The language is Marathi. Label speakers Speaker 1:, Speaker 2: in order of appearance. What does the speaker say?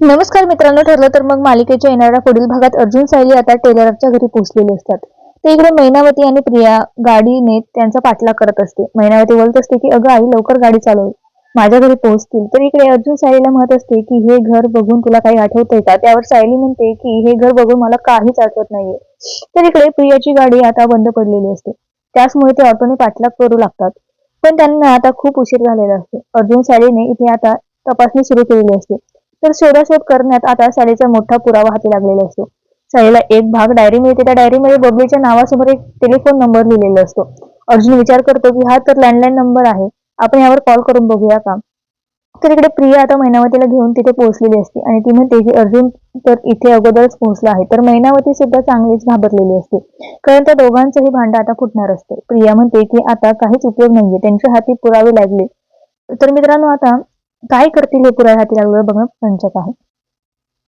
Speaker 1: नमस्कार मित्रांनो ठरलं तर मग मालिकेच्या येणाऱ्या पुढील भागात अर्जुन सायली आता टेलरच्या घरी पोहोचलेले असतात. ते इकडे मैनावती आणि प्रिया गाडीने त्यांचा पाठलाग करत असते. मैनावती बोलत असते की अगं आई लवकर गाडी चालव. माझ्या घरी पोहोचतील. तर इकडे अर्जुन सायलीला म्हणत असते की हे घर बघून तुला काही आठवतंय का? त्यावर सायली म्हणते की हे घर बघून मला काहीच आठवत नाहीये. तर इकडे प्रियाची गाडी आता बंद पडलेली असते. त्याचमुळे ते ऑटोने पाठलाग करू लागतात. पण त्यांना आता खूप उशीर झालेला असतो. अर्जुन सायलीने इथे आता तपासणी सुरू केलेली असते. तर शोधाशोध करण्यात आता सालीचा मोठा पुरावा हाती लागलेला असतो. सालीला एक भाग डायरी मिळते. त्या डायरीमध्ये बबलीच्या नावासमोर एक टेलिफोन नंबर लिहिलेला असतो. अर्जुन विचार करतो की हा तर लँडलाईन नंबर आहे. आपण यावर कॉल करून बघूया का? तर इकडे प्रिया आता मैनावतीला घेऊन तिथे पोहोचलेली असते आणि ती म्हणते की अर्जुन तर इथे अगोदरच पोहोचला आहे. तर मैनावती सुद्धा चांगलीच घाबरलेली असते. कारण त्या दोघांचंही भांडं आता फुटणार असते. प्रिया म्हणते की आता काहीच उपयोग नाहीये. त्यांच्या हाती पुरावे लागले. तर मित्रांनो आता काय करतील हे पुरा हाती लागलं बघणं रंजक आहे.